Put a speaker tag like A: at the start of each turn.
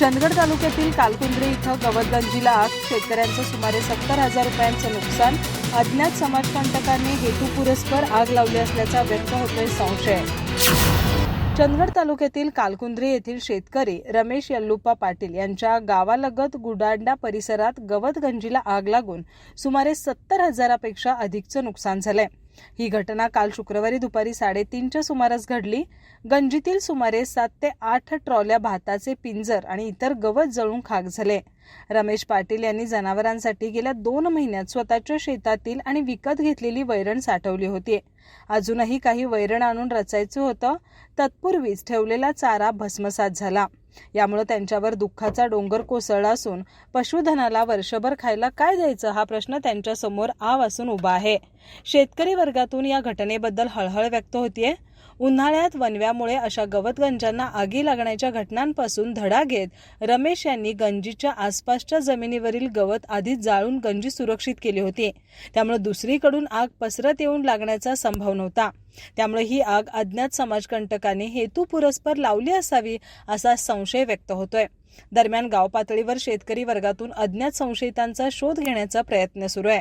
A: चंदगड तालुक्यातील कालकुंद्री इथं गवतगंजीला आग. शेतकऱ्यांचं सुमारे सत्तर हजार रुपयांचं नुकसान. अज्ञात समाजकंटकांनी हेतुपुरस्पर आग लावली असल्याचा व्यक्त होतोय संशय. चंदगड तालुक्यातील कालकुंद्री येथील शेतकरी रमेश यल्लुप्पा पाटील यांच्या गावालगत गुडांडा परिसरात गवतगंजीला आग लागून सुमारे सत्तर हजारापेक्षा अधिकचं नुकसान झालंय. ही घटना काल शुक्रवारी दुपारी साडेतीनच्या सुमारास घडली. गंजीतील सुमारे सात ते आठ ट्रॉल्या भाताचे पिंजर आणि इतर गवत जळून खाक झाले. रमेश पाटील यांनी जनावरांसाठी गेल्या दोन महिन्यात स्वतःच्या शेतातील आणि विकत घेतलेली वैरण साठवली होती. अजूनही काही वैरण आणून रचायचं होतं. तत्पूर्वीच ठेवलेला चारा भस्मसात झाला. यामुळे त्यांच्यावर दुःखाचा डोंगर कोसळला असून पशुधनाला वर्षभर खायला काय द्यायचं हा प्रश्न त्यांच्यासमोर आव असून उभा आहे. शेतकरी वर्गातून या घटनेबद्दल हळहळ व्यक्त होतीये. उन्हाळ्यात वनव्यामुळे अशा गवतगंजांना आगी लागण्याच्या घटनांपासून धडा घेत रमेश यांनी गंजीच्या आसपासच्या जमिनीवरील गवत आधीच जाळून गंजी सुरक्षित केली होती. त्यामुळे दुसरीकडून आग पसरत येऊन लागण्याचा संभव नव्हता. त्यामुळे ही आग अज्ञात समाजकंटकाने हेतुपुरस्पर लावली असावी असा संशय व्यक्त होतोय. दरम्यान गाव पातळीवर शेतकरी वर्गातून अज्ञात संशयितांचा शोध घेण्याचा प्रयत्न सुरू आहे.